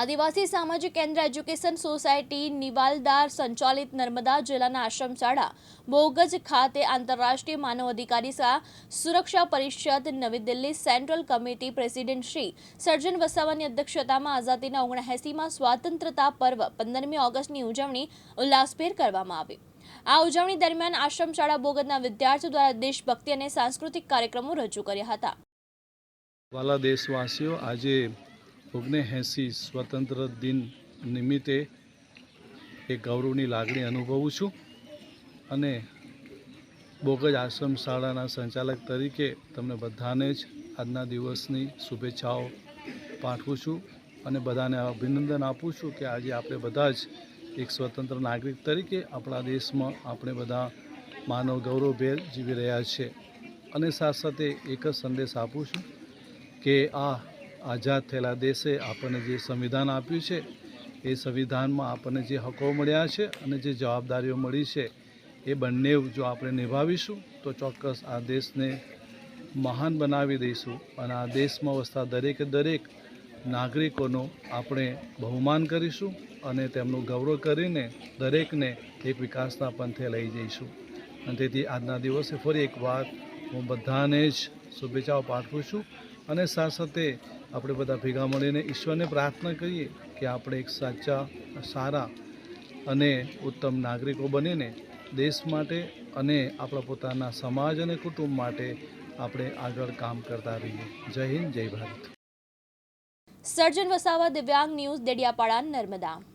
આદિવાસી સામાજિક કેન્દ્ર education society નિવાલદાર સંચાલિત નર્મદા જિલ્લાના આશ્રમ શાળા, બોગજ ખાતે આંતરરાષ્ટ્રીય માનવ અધિકારી સુરક્ષા પરિષદ, નવી Delhi central committee president Shri Sarjan વસાવાની અધ્યક્ષતામાં આઝાદીના ઓગણએંસીમાં સ્વાતંત્રતા પર્વ પંદરમી ઓગસ્ટની ઉજવણી ઉલ્લાસભેર કરવામાં આવી. આ ઉજવણી દરમિયાન આશ્રમ શાળા વિદ્યાર્થીઓ દ્વારા દેશભક્તિ અને સાંસ્કૃતિક કાર્યક્રમો રજૂ કર્યા હતા. વાલા દેશવાસીઓ, આજે ઓગણએંસી સ્વતંત્ર દિન નિમિત્તે એક ગૌરવની લાગણી અનુભવું છું અને બોગજ આશ્રમ શાળાના સંચાલક તરીકે તમને બધાને જ આજના દિવસની શુભેચ્છાઓ પાઠવું છું અને બધાને અભિનંદન આપું છું કે આજે આપણે બધા જ એક સ્વતંત્ર નાગરિક તરીકે આપણા દેશમાં આપણે બધા માનવ ગૌરવભેર જીવી રહ્યા છે. અને સાથે સાથે એક જ સંદેશ આપું છું કે આ આઝાદ થયેલા દેશે આપણને જે સંવિધાન આપ્યું છે, એ સંવિધાનમાં આપણને જે હકો મળ્યા છે અને જે જવાબદારીઓ મળી છે, એ બંને જો આપણે નિભાવીશું, તો ચોક્કસ આ દેશને મહાન બનાવી દઈશું અને આ દેશમાં વસતા દરેકે દરેક નાગરિકોનો આપણે બહુમાન કરીશું અને તેમનું ગૌરવ કરીને દરેકને એક વિકાસના પંથે લઈ જઈશું. અને તેથી આજના દિવસે ફરી એકવાર હું બધાને જ શુભેચ્છાઓ પાઠવું છું. અને સાથે સાથે આપણે બધા ભેગા મળીને ઈશ્વરને પ્રાર્થના કરીએ કે આપણે એક સાચા, સારા અને ઉત્તમ નાગરિકો બનીને દેશ માટે અને આપણા પોતાના સમાજ અને કુટુંબ માટે આપણે આગળ કામ કરતા રહીએ. જય હિન્દ, જય ભારત. સર્જન વસાવા, દિવ્યાંગ ન્યૂઝ, દેડિયાપાડા, નર્મદા.